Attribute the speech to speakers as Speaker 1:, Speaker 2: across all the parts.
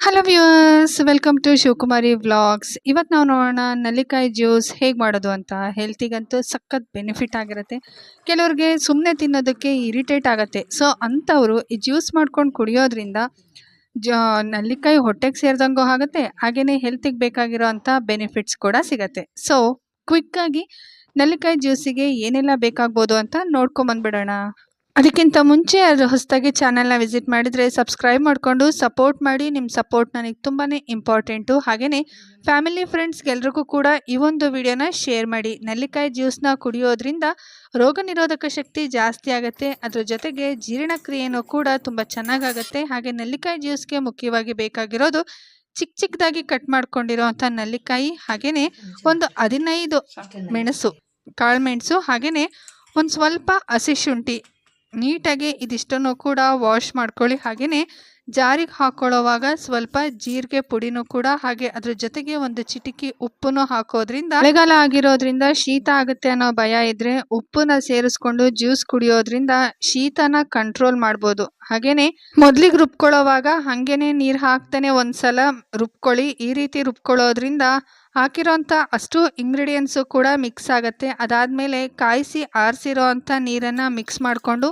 Speaker 1: Hello viewers welcome to Shivakumari vlogs ಇವತ್ತು ನಾವು ನೋಡೋಣ ನಲ್ಲಿಕಾಯಿ ಜ್ಯೂಸ್ ಹೇಗೆ ಮಾಡೋದು ಅಂತ. ಹೆಲ್ತಿಗಂತೂ ಸಖತ್ ಬೆನಿಫಿಟ್ ಆಗಿರುತ್ತೆ. ಕೆಲವ್ರಿಗೆ ಸುಮ್ಮನೆ ತಿನ್ನೋದಕ್ಕೆ ಇರಿಟೇಟ್ ಆಗುತ್ತೆ. ಸೊ ಅಂಥವರು ಈ ಜ್ಯೂಸ್ ಮಾಡ್ಕೊಂಡು ಕುಡಿಯೋದ್ರಿಂದ ಜ, ನಲ್ಲಿಕಾಯಿ ಹೊಟ್ಟೆಗೆ ಸೇರಿದಂಗೂ ಆಗುತ್ತೆ. ಹಾಗೆಯೇ ಹೆಲ್ತಿಗೆ ಬೇಕಾಗಿರೋ ಅಂಥ ಬೆನಿಫಿಟ್ಸ್ ಕೂಡ ಸಿಗತ್ತೆ. ಸೊ ಕ್ವಿಕ್ಕಾಗಿ ನಲ್ಲಿಕಾಯಿ ಜ್ಯೂಸಿಗೆ ಏನೆಲ್ಲ ಬೇಕಾಗ್ಬೋದು ಅಂತ ನೋಡ್ಕೊಂಬಂದ್ಬಿಡೋಣ ಅದಕ್ಕಿಂತ ಮುಂಚೆ ಅದು ಹೊಸದಾಗಿ ಚಾನಲ್ನ ವಿಸಿಟ್ ಮಾಡಿದರೆ ಸಬ್ಸ್ಕ್ರೈಬ್ ಮಾಡಿಕೊಂಡು ಸಪೋರ್ಟ್ ಮಾಡಿ. ನಿಮ್ಮ ಸಪೋರ್ಟ್ ನನಗೆ ತುಂಬಾ ಇಂಪಾರ್ಟೆಂಟು. ಹಾಗೆಯೇ ಫ್ಯಾಮಿಲಿ ಫ್ರೆಂಡ್ಸ್ಗೆಲ್ರಿಗೂ ಕೂಡ ಈ ಒಂದು ವಿಡಿಯೋನ ಶೇರ್ ಮಾಡಿ. ನೆಲ್ಲಿಕಾಯಿ ಜ್ಯೂಸ್ನ ಕುಡಿಯೋದ್ರಿಂದ ರೋಗ ನಿರೋಧಕ ಶಕ್ತಿ ಜಾಸ್ತಿ ಆಗುತ್ತೆ. ಅದರ ಜೊತೆಗೆ ಜೀರ್ಣಕ್ರಿಯೆನೂ ಕೂಡ ತುಂಬ ಚೆನ್ನಾಗಾಗುತ್ತೆ. ಹಾಗೆ ನೆಲ್ಲಿಕಾಯಿ ಜ್ಯೂಸ್ಗೆ ಮುಖ್ಯವಾಗಿ ಬೇಕಾಗಿರೋದು ಚಿಕ್ಕ ಚಿಕ್ಕದಾಗಿ ಕಟ್ ಮಾಡ್ಕೊಂಡಿರೋವಂಥ ನೆಲ್ಲಿಕಾಯಿ ಹಾಗೆಯೇ ಒಂದು ಹದಿನೈದು ಮೆಣಸು ಕಾಳುಮೆಣಸು ಹಾಗೆಯೇ ಒಂದು ಸ್ವಲ್ಪ ಹಸಿ ಶುಂಠಿ ನೀಟಾಗಿ ಇದಿಷ್ಟನ್ನು ಕೂಡ ವಾಶ್ ಮಾಡ್ಕೊಳ್ಳಿ. ಹಾಗೆಯೇ ಜಾರಿಗೆ ಹಾಕೊಳ್ಳೋವಾಗ ಸ್ವಲ್ಪ ಜೀರಿಗೆ ಪುಡಿನೂ ಕೂಡ, ಹಾಗೆ ಅದ್ರ ಜೊತೆಗೆ ಒಂದು ಚಿಟಿಕಿ ಉಪ್ಪನ್ನು ಹಾಕೋದ್ರಿಂದ ಮಳೆಗಾಲ ಆಗಿರೋದ್ರಿಂದ ಶೀತ ಆಗುತ್ತೆ ಅನ್ನೋ ಭಯ ಇದ್ರೆ ಉಪ್ಪನ್ನ ಸೇರಿಸ್ಕೊಂಡು ಜ್ಯೂಸ್ ಕುಡಿಯೋದ್ರಿಂದ ಶೀತನ ಕಂಟ್ರೋಲ್ ಮಾಡ್ಬೋದು. ಹಾಗೇನೆ ಮೊದ್ಲಿಗೆ ರುಬ್ಕೊಳ್ಳೋವಾಗ ಹಂಗೇನೆ ನೀರು ಹಾಕ್ತಾನೆ ಒಂದ್ಸಲ ರುಬ್ಕೊಳ್ಳಿ. ಈ ರೀತಿ ರುಬ್ಕೊಳ್ಳೋದ್ರಿಂದ ಹಾಕಿರೋಂಥ ಅಷ್ಟು ಇಂಗ್ರೀಡಿಯೆಂಟ್ಸು ಕೂಡ ಮಿಕ್ಸ್ ಆಗುತ್ತೆ. ಅದಾದಮೇಲೆ ಕಾಯಿಸಿ ಆರಿಸಿರೋ ಅಂಥ ನೀರನ್ನು ಮಿಕ್ಸ್ ಮಾಡಿಕೊಂಡು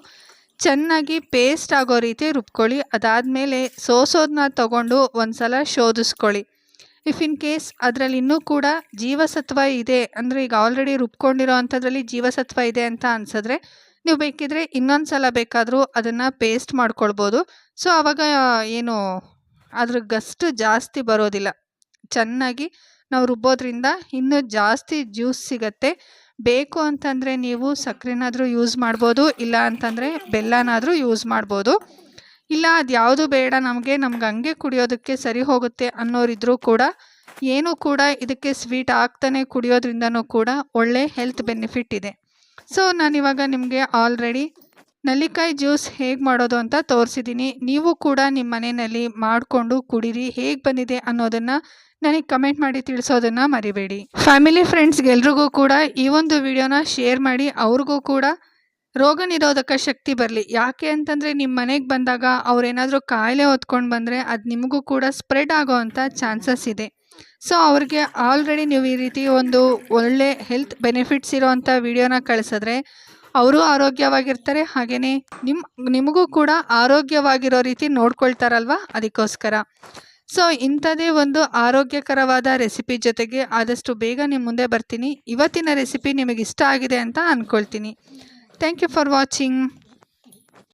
Speaker 1: ಚೆನ್ನಾಗಿ ಪೇಸ್ಟ್ ಆಗೋ ರೀತಿ ರುಬ್ಕೊಳ್ಳಿ. ಅದಾದಮೇಲೆ ಸೋಸೋದನ್ನ ತಗೊಂಡು ಒಂದ್ಸಲ ಶೋಧಿಸ್ಕೊಳ್ಳಿ. ಇಫ್ ಇನ್ ಕೇಸ್ ಅದರಲ್ಲಿ ಇನ್ನೂ ಕೂಡ ಜೀವಸತ್ವ ಇದೆ, ಅಂದರೆ ಈಗ ಆಲ್ರೆಡಿ ರುಬ್ಕೊಂಡಿರೋ ಅಂಥದ್ರಲ್ಲಿ ಜೀವಸತ್ವ ಇದೆ ಅಂತ ಅನಿಸಿದ್ರೆ ನೀವು ಬೇಕಿದ್ರೆ ಇನ್ನೊಂದು ಸಲ ಬೇಕಾದರೂ ಅದನ್ನು ಪೇಸ್ಟ್ ಮಾಡ್ಕೊಳ್ಬೋದು. ಸೊ ಆವಾಗ ಏನು, ಅದ್ರ ಗಸ್ಟ್ ಜಾಸ್ತಿ ಬರೋದಿಲ್ಲ. ಚೆನ್ನಾಗಿ ನಾವು ರುಬ್ಬೋದ್ರಿಂದ ಇನ್ನೂ ಜಾಸ್ತಿ ಜ್ಯೂಸ್ ಸಿಗತ್ತೆ. ಬೇಕು ಅಂತಂದರೆ ನೀವು ಸಕ್ಕರೆನಾದರೂ ಯೂಸ್ ಮಾಡ್ಬೋದು, ಇಲ್ಲ ಅಂತಂದರೆ ಬೆಲ್ಲನಾದರೂ ಯೂಸ್ ಮಾಡ್ಬೋದು. ಇಲ್ಲ, ಅದು ಯಾವುದು ಬೇಡ, ನಮಗೆ, ನಮ್ಗೆ ಹಂಗೆ ಕುಡಿಯೋದಕ್ಕೆ ಸರಿ ಹೋಗುತ್ತೆ ಅನ್ನೋರಿದ್ರೂ ಕೂಡ, ಏನೂ ಕೂಡ ಇದಕ್ಕೆ ಸ್ವೀಟ್ ಆಗ್ತಾನೆ ಕುಡಿಯೋದ್ರಿಂದನೂ ಕೂಡ ಒಳ್ಳೆ ಹೆಲ್ತ್ ಬೆನಿಫಿಟ್ ಇದೆ. ಸೊ ನಾನಿವಾಗ ನಿಮಗೆ ಆಲ್ರೆಡಿ ನಲ್ಲಿಕಾಯಿ ಜ್ಯೂಸ್ ಹೇಗೆ ಮಾಡೋದು ಅಂತ ತೋರಿಸಿದ್ದೀನಿ ನೀವು ಕೂಡ ನಿಮ್ಮ ಮನೆಯಲ್ಲಿ ಮಾಡಿಕೊಂಡು ಕುಡೀರಿ. ಹೇಗೆ ಬಂದಿದೆ ಅನ್ನೋದನ್ನು ನನಗೆ ಕಮೆಂಟ್ ಮಾಡಿ ತಿಳಿಸೋದನ್ನು ಮರಿಬೇಡಿ. ಫ್ಯಾಮಿಲಿ ಫ್ರೆಂಡ್ಸ್ಗೆಲ್ರಿಗೂ ಕೂಡ ಈ ಒಂದು ವಿಡಿಯೋನ ಶೇರ್ ಮಾಡಿ. ಅವ್ರಿಗೂ ಕೂಡ ರೋಗ ನಿರೋಧಕ ಶಕ್ತಿ ಬರಲಿ. ಯಾಕೆ ಅಂತಂದರೆ ನಿಮ್ಮ ಮನೆಗೆ ಬಂದಾಗ ಅವರೇನಾದರೂ ಕಾಯಿಲೆ ಹೊತ್ಕೊಂಡು ಬಂದರೆ ಅದು ನಿಮಗೂ ಕೂಡ ಸ್ಪ್ರೆಡ್ ಆಗೋ ಅಂಥ ಚಾನ್ಸಸ್ ಇದೆ. ಸೊ ಅವ್ರಿಗೆ ಆಲ್ರೆಡಿ ನೀವು ಈ ರೀತಿ ಒಂದು ಒಳ್ಳೆ ಹೆಲ್ತ್ ಬೆನಿಫಿಟ್ಸ್ ಇರೋವಂಥ ವಿಡಿಯೋನ ಕಳಿಸಿದ್ರೆ ಅವರು ಆರೋಗ್ಯವಾಗಿರ್ತಾರೆ. ಹಾಗೆಯೇ ನಿಮ್ಮ ನಿಮಗೂ ಕೂಡ ಆರೋಗ್ಯವಾಗಿರೋ ರೀತಿ ನೋಡ್ಕೊಳ್ತಾರಲ್ವ? ಅದಕ್ಕೋಸ್ಕರ. ಸೊ ಇಂಥದೇ ಒಂದು ಆರೋಗ್ಯಕರವಾದ ರೆಸಿಪಿ ಜೊತೆಗೆ ಆದಷ್ಟು ಬೇಗ ನಿಮ್ಮ ಮುಂದೆ ಬರ್ತೀನಿ. ಇವತ್ತಿನ ರೆಸಿಪಿ ನಿಮಗೆ ಇಷ್ಟ ಆಗಿದೆ ಅಂತ ಅಂದ್ಕೊಳ್ತೀನಿ ಥ್ಯಾಂಕ್ ಯು ಫಾರ್ ವಾಚಿಂಗ್.